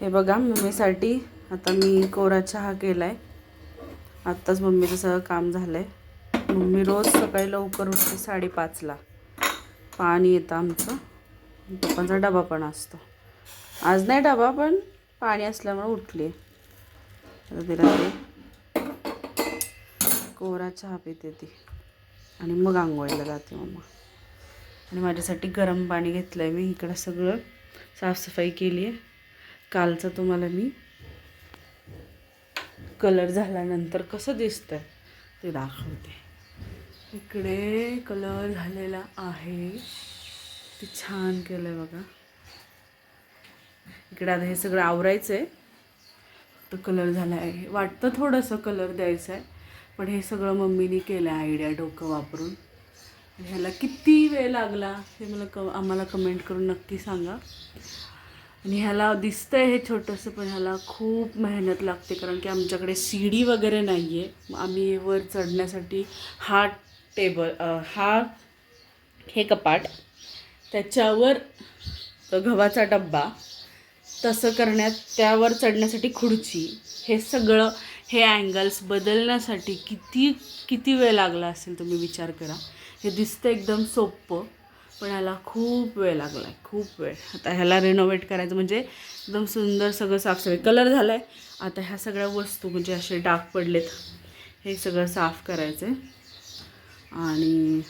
हे बघा मम्मीसाठी आता मी कोरा चहा केला आहे आत्ताच मम्मीचं सगळं काम झालं आहे मम्मी रोज सकाळी लवकर उठते साडेपाचला. पाणी येतं आमचं. पप्पांचा डबा पण असतो. आज नाही डबा पण पाणी असल्यामुळे उठली. आता तिला ते कोरा चहा पिते ती. आणि मग आंघोळीला जाते मम्मा. आणि माझ्यासाठी गरम पाणी घेतलं आहे मी. इकडं सगळं साफसफाई केली आहे कालचं तुम्हाला मी कलर झाल्यानंतर कसं दिसतंय ते दाखवते. इकडे कलर झालेला आहे. ते छान केलं आहे बघा. इकडे आता हे सगळं आवरायचं आहे तर कलर झाला आहे वाटतं थोडंसं कलर द्यायचं आहे पण हे सगळं मम्मीने केलं आहे आयडिया डोकं वापरून. ह्याला किती वेळ लागला हे मला क आम्हाला कमेंट करून नक्की सांगा. आणि ह्याला दिसतंय हे छोटंसं पण ह्याला खूप मेहनत लागते कारण की आमच्याकडे सीडी वगैरे नाही आहे आम्ही वर चढण्यासाठी हा टेबल हा हे कपाट त्याच्यावर गव्हाचा डब्बा तसं करण्यात त्यावर चढण्यासाठी खुर्ची हे सगळं हे अँगल्स बदलण्यासाठी किती किती वेळ लागला असेल तुम्ही विचार करा. हे दिसतं एकदम सोपं. पण ह्याला खूप वेळ लागला आहे खूप वेळ. आता ह्याला रिनोव्हेट करायचं म्हणजे एकदम सुंदर सगळं साफसफाई कलर झाला आहे आता ह्या सगळ्या वस्तू म्हणजे असे डाग पडलेत. हे सगळं साफ करायचं आहे आणि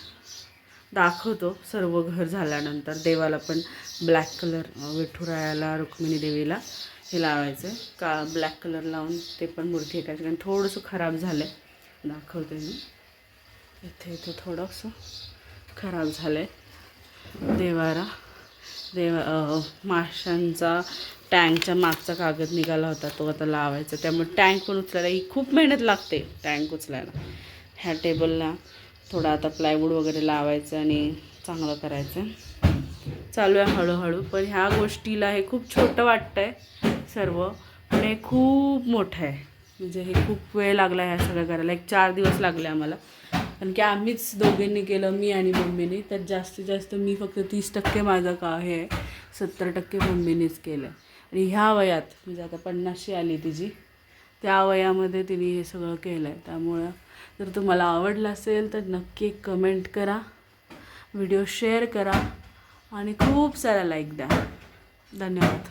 दाखवतो. सर्व घर झाल्यानंतर देवाला पण ब्लॅक कलर विठुरायाला रुक्मिणी देवीला हे लावायचं आहे का ब्लॅक कलर लावून ते पण मूर्ती ऐकायची कारण थोडंसं खराब झालं आहे दाखवते मी. इथे इथे थोडंसं खराब झालं आहे देवारा. देवा माशांचा टँकच्या मागचा कागद निघाला होता तो आता लावायचा. त्यामुळे टँक पण उचलायला ही खूप मेहनत लागते टँक उचलायला. ह्या टेबलला थोडा आता प्लायवूड वगैरे लावायचं आणि चांगलं करायचं. चालू आहे हळूहळू पण ह्या गोष्टीला हे खूप छोटं वाटतं आहे सर्व पण हे खूप मोठं आहे. म्हणजे हे खूप वेळ लागला ह्या सगळं करायला. एक चार दिवस लागले आम्हाला. कारण की आम्हीच दोघींनी केलं मी आणि मम्मीने. त्यात जास्तीत जास्त मी फक्त तीस टक्के माझं का हे सत्तर टक्के मम्मीनेच केलं आहे आणि ह्या वयात म्हणजे आता पन्नासशी आली तिची त्या वयामध्ये तिने हे सगळं केलं आहे त्यामुळं जर तुम्हाला आवडलं असेल तर नक्की कमेंट करा व्हिडिओ शेअर करा आणि खूप सारा लाईक द्या. धन्यवाद.